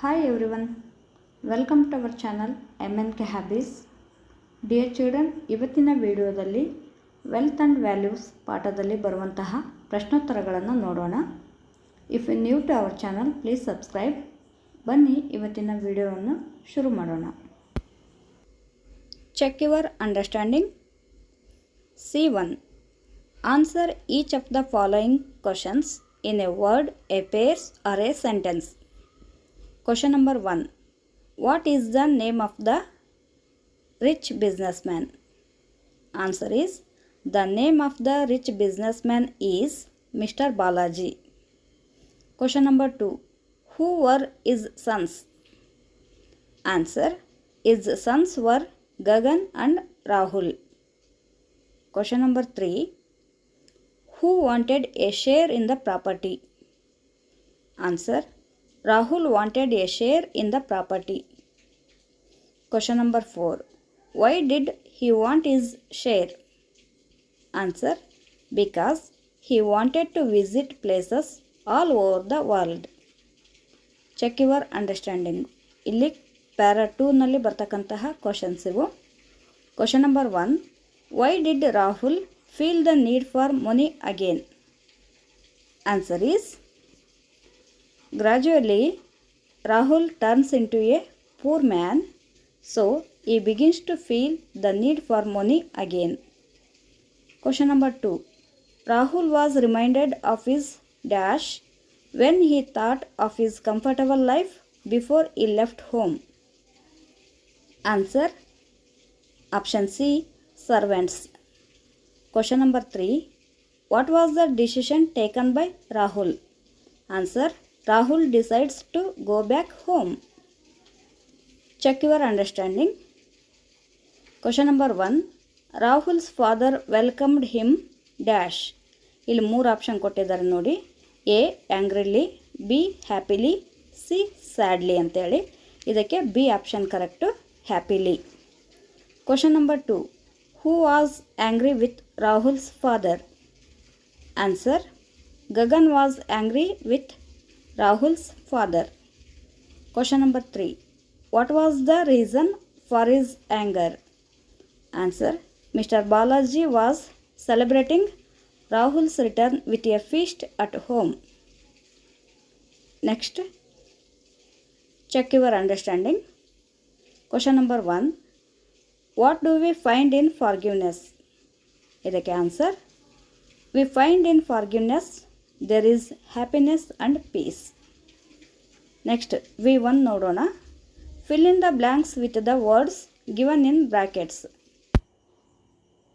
Hi everyone, welcome to our channel M N K hobbies dear children ಇವತ್ತಿನ ವಿಡಿಯೋದಲ್ಲಿ wealth and values ಪಾಠದಲ್ಲಿ ಬರುವಂತಹ ಪ್ರಶ್ನೋತ್ತರಗಳನ್ನು ನೋಡೋಣ. If you new to our channel please subscribe ಬನ್ನಿ ಇವತ್ತಿನ ವಿಡಿಯೋವನ್ನು ಶುರು ಮಾಡೋಣ. Check your understanding C one answer each of the following questions in a word a pairs or a sentence Question number 1 What is the name of the rich businessman? Answer is The name of the rich businessman is Mr. Balaji. Question number 2 Who were his sons? Answer His sons were Gagan and Rahul. Question number 3 Who wanted a share in the property? Answer Rahul wanted a share in the property. Question number 4. Why did he want his share? Answer Because he wanted to visit places all over the world. Check your understanding ಇಲ್ಲಿ para ಟೂನಲ್ಲಿ ಬರ್ತಕ್ಕಂತಹ questions ಇವು question number one why did Rahul feel the need for money again answer is Gradually, Rahul turns into a poor man, so he begins to feel the need for money again. Question number 2 Rahul was reminded of his dash when he thought of his comfortable life before he left home. Answer Option C Servants. Question number 3 What was the decision taken by Rahul? Answer Rahul decides to go back home. Check your understanding. Question number one Rahul's father welcomed him dash ಇಲ್ಲಿ ಮೂರು option ಕೊಟ್ಟಿದ್ದಾರೆ ನೋಡಿ. A angrily B happily C sadly ಅಂತೇಳಿ. ಇದಕ್ಕೆ B option correct happily question number two who was angry with Rahul's father answer Gagan was angry with Rahul's father. Question number 3. What was the reason for his anger? Answer. Mr. Balaji was celebrating Rahul's return with a feast at home. Next. Check your understanding. Question number 1. What do we find in forgiveness? ಇದಕ್ಕೆ answer we find in forgiveness There is happiness and peace next V one ನೋಡೋಣ. Fill in the blanks with the words given in brackets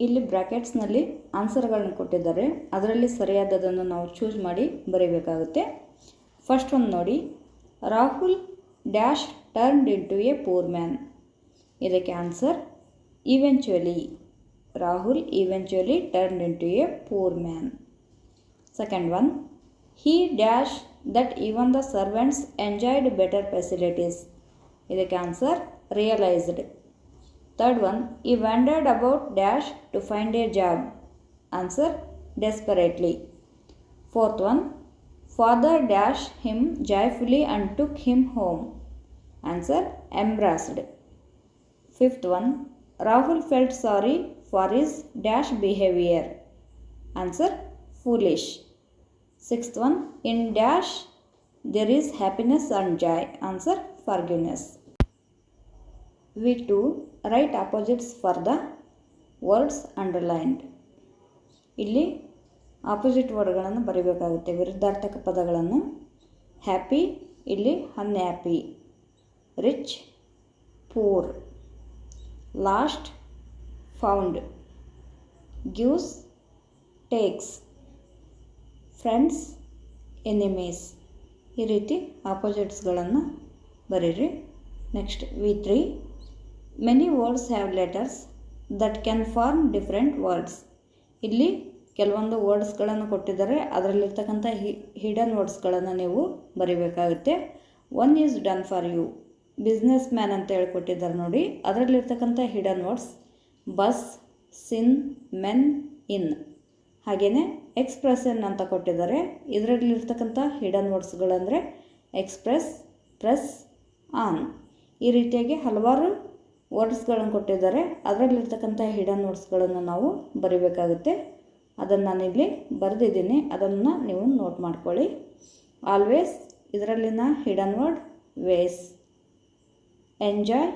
ಇಲ್ಲಿ ಬ್ರ್ಯಾಕೆಟ್ಸ್ನಲ್ಲಿ ಆನ್ಸರ್ಗಳನ್ನು ಕೊಟ್ಟಿದ್ದಾರೆ. ಅದರಲ್ಲಿ ಸರಿಯಾದದನ್ನು ನಾವು choose ಮಾಡಿ ಬರೀಬೇಕಾಗುತ್ತೆ. First ಒಂದು ನೋಡಿ. Rahul dash turned in to a poor man ಇದಕ್ಕೆ answer eventually Rahul eventually turned in to a poor man Second one, he dash that even the servants enjoyed better facilities. ಇದಕ್ಕೆ answer realised third one ಈ ವ್ಯಾಂಡರ್ಡ್ about dash to find A job answer desperately fourth one father dash him joyfully and took him home answer ಎಂಬ್ರಾಸ್ಡ್ fifth one Rahul felt sorry for is dash behaviour answer foolish Sixth one, in dash there is happiness and joy. Answer forgiveness. We two write opposites for the words underlined. ಇಲ್ಲಿ opposite ವರ್ಡ್ಗಳನ್ನು ಬರೀಬೇಕಾಗುತ್ತೆ ವಿರುದ್ಧಾರ್ಥಕ ಪದಗಳನ್ನು happy ಇಲ್ಲಿ unhappy rich poor lost found gives takes friends, enemies. ಈ ರೀತಿ ಆಪೋಸಿಟ್ಸ್ಗಳನ್ನು ಬರೀರಿ. Next, V three. Many words have letters that can form different words ಇಲ್ಲಿ ಕೆಲವೊಂದು ವರ್ಡ್ಸ್ಗಳನ್ನು ಕೊಟ್ಟಿದ್ದಾರೆ. ಅದರಲ್ಲಿರ್ತಕ್ಕಂಥ ಹಿ ಹಿಡನ್ ವರ್ಡ್ಸ್ಗಳನ್ನು ನೀವು ಬರೀಬೇಕಾಗುತ್ತೆ. One is done for you businessman ಅಂತ ಹೇಳಿ ಕೊಟ್ಟಿದ್ದಾರೆ ನೋಡಿ. ಅದರಲ್ಲಿರ್ತಕ್ಕಂಥ hidden words bus sin men in ಹಾಗೆಯೇ ಎಕ್ಸ್ಪ್ರೆಷನ್ ಅಂತ ಕೊಟ್ಟಿದ್ದಾರೆ. ಇದರಲ್ಲಿರ್ತಕ್ಕಂಥ ಹಿಡನ್ ವರ್ಡ್ಸ್ಗಳಂದರೆ ಎಕ್ಸ್ಪ್ರೆಸ್, ಪ್ರೆಸ್, ಆನ್ ಈ ರೀತಿಯಾಗಿ ಹಲವಾರು ವರ್ಡ್ಸ್ಗಳನ್ನು ಕೊಟ್ಟಿದ್ದಾರೆ. ಅದರಲ್ಲಿರ್ತಕ್ಕಂಥ ಹಿಡನ್ ವರ್ಡ್ಸ್ಗಳನ್ನು ನಾವು ಬರಿಬೇಕಾಗುತ್ತೆ. ಅದನ್ನು ನಾನಿಲ್ಲಿ ಬರೆದಿದ್ದೀನಿ. ಅದನ್ನು ನೀವು ನೋಟ್ ಮಾಡ್ಕೊಳ್ಳಿ. Always ಇದರಲ್ಲಿನ hidden word ways. Enjoy,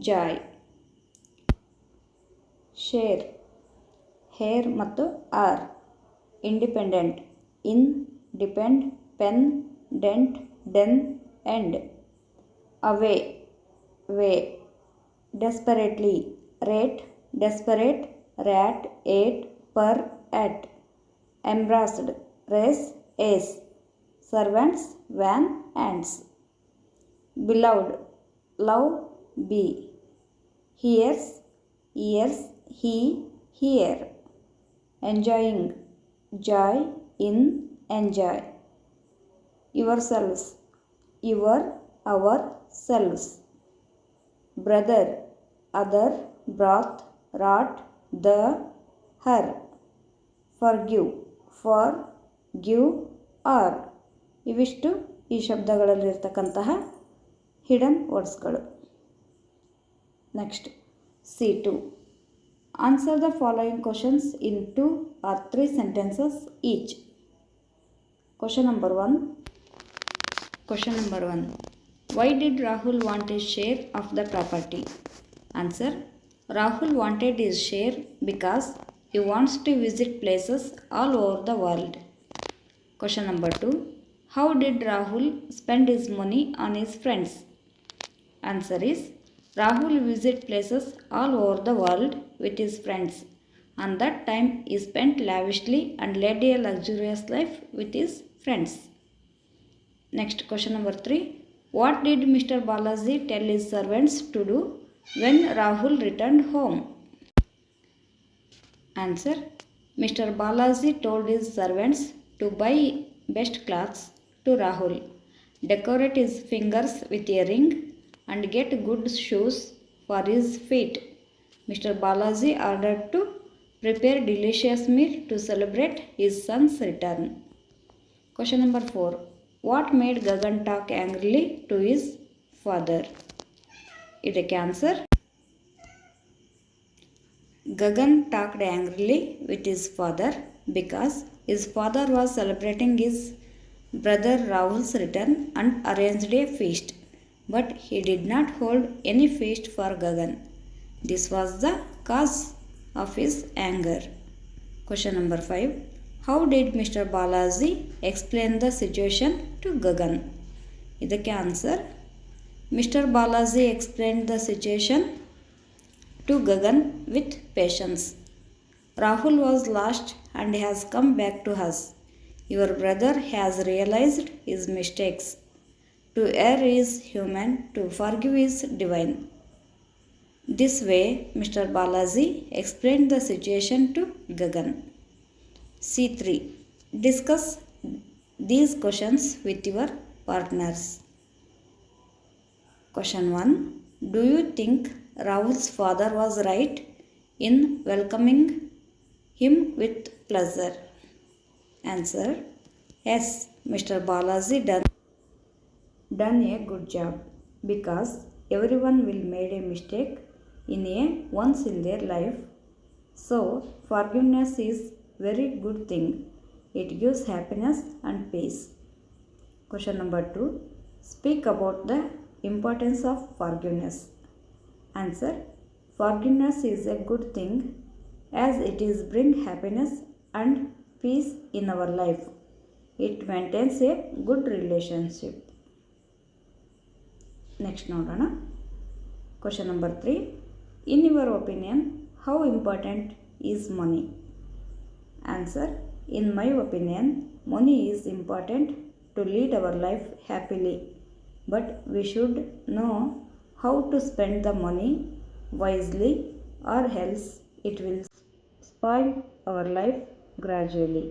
joy. Share. Hare ಮತ್ತು are. independent in depend pen dent den end away way desperately rate desperate rat ate per at. Embraced race ace. Servants van ants. Beloved love be. Hears ears he here, enjoying joy in enjoy. Your selves. Your our selves. Brother. Other broth rot the her. For give for give are. ಇವಿಷ್ಟು ಈ ಶಬ್ದಗಳಲ್ಲಿರ್ತಕ್ಕಂತಹ hidden ವರ್ಡ್ಸ್ಗಳು. Next, C two. Answer the following questions in two or three sentences each. Question number one. Question number one. Why did Rahul want his share of the property? Answer. Rahul wanted his share because he wants to visit places all over the world. Question number two. How did Rahul spend his money on his friends? Answer is Rahul visit places all over the world with his friends. On that time, he spent lavishly and led a luxurious life with his friends. Next question number 3. What did Mr. Balaji tell his servants to do when Rahul returned home? Answer. Mr. Balaji told his servants to buy best clothes to Rahul, decorate his fingers with a ring and get good shoes for his feet. Mr. Balaji ordered to prepare delicious meal to celebrate his son's return. Question number 4. What made Gagan talk angrily to his father? ಇದಕ್ಕೆ answer Gagan talked angrily with his father because his father was celebrating his brother Rahul's return and arranged a feast, but he did not hold any feast for Gagan. This was the cause of his anger. Question number 5. How did Mr. Balaji explain the situation to Gagan? ಇದಕ್ಕೆ answer mister Balaji explain the situation to Gagan with patience. Rahul was lost and has come back to us. Your brother has realized his mistakes. To err is human, to forgive is divine. this way, Mr. Balaji explained the situation to Gagan. C3. Discuss these questions with your partners. Question 1 Do you think Rahul's father was right in welcoming him with pleasure? Answer Yes, Mr. Balaji done, done a good job because everyone will made a mistake in a once in their life. So forgiveness is very good thing. It gives happiness and peace. Question number 2. Speak about the importance of forgiveness. Answer. Forgiveness is a good thing as it is bring happiness and peace in our life. It maintains a good relationship. Next ನೋಡೋಣ question number three In your opinion, how important is money? Answer In my opinion, money is important to lead our life happily, but we should know how to spend the money wisely or else it will spoil our life gradually.